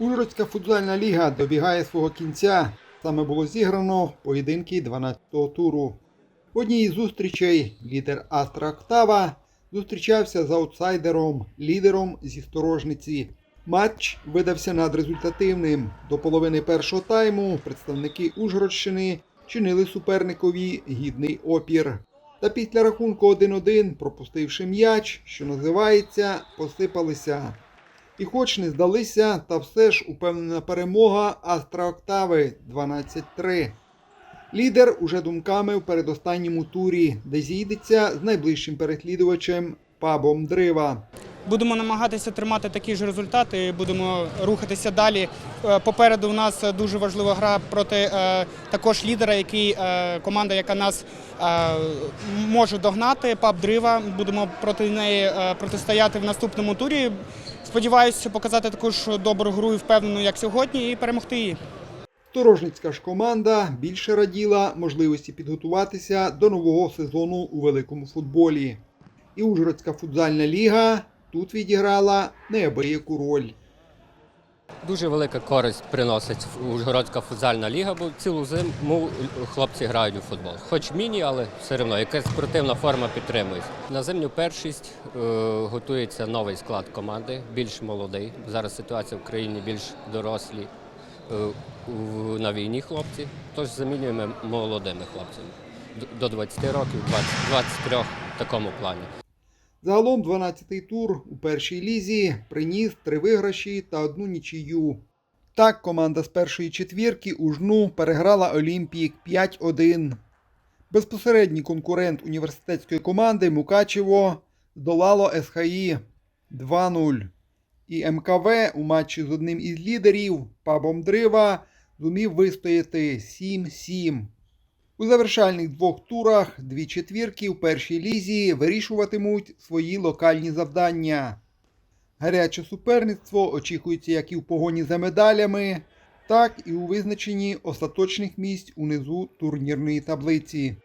Ужгородська футбольна ліга добігає свого кінця. Саме було зіграно поєдинки 12-го туру. В одній із зустрічей лідер Астра Октава зустрічався з аутсайдером, лідером зі сторожниці. Матч видався надрезультативним. До половини першого тайму представники Ужгородщини чинили суперникові гідний опір. Та після рахунку 1-1, пропустивши м'яч, що називається, посипалися. І хоч не здалися, та все ж упевнена перемога Астра Октави 12-3. Лідер уже думками в передостанньому турі, де зійдеться з найближчим переслідувачем Пабом Дрива. Будемо намагатися тримати такі ж результати. Будемо рухатися далі. Е, Попереду у нас дуже важлива гра проти е, також лідера, який е, команда, яка нас може догнати. Пап Дрива. Будемо проти неї протистояти в наступному турі. Сподіваюся, показати таку ж добру гру і впевнену, як сьогодні, і перемогти її. Сторожницька ж команда більше раділа можливості підготуватися до нового сезону у великому футболі. І Ужгородська футзальна ліга тут відіграла неабияку роль. Дуже велика користь приносить Ужгородська футзальна ліга, бо цілу зиму хлопці грають у футбол. Хоч міні, але все одно якась спортивна форма підтримується. На зимню першість е, готується новий склад команди, більш молодий. Зараз ситуація в країні більш дорослі е, на війні хлопці. Тож замінюємо молодими хлопцями до 20 років, 20, 23 в такому плані. Загалом 12-й тур у першій лізі приніс три виграші та одну нічию. Так, команда з першої четвірки у жну переграла Олімпік 5-1. Безпосередній конкурент університетської команди Мукачево здолало СХІ 2-0. І МКВ у матчі з одним із лідерів Пабом Дрива зумів вистояти 7-7. У завершальних двох турах дві четвірки в першій лізі вирішуватимуть свої локальні завдання. Гаряче суперництво очікується як і в погоні за медалями, так і у визначенні остаточних місць унизу турнірної таблиці.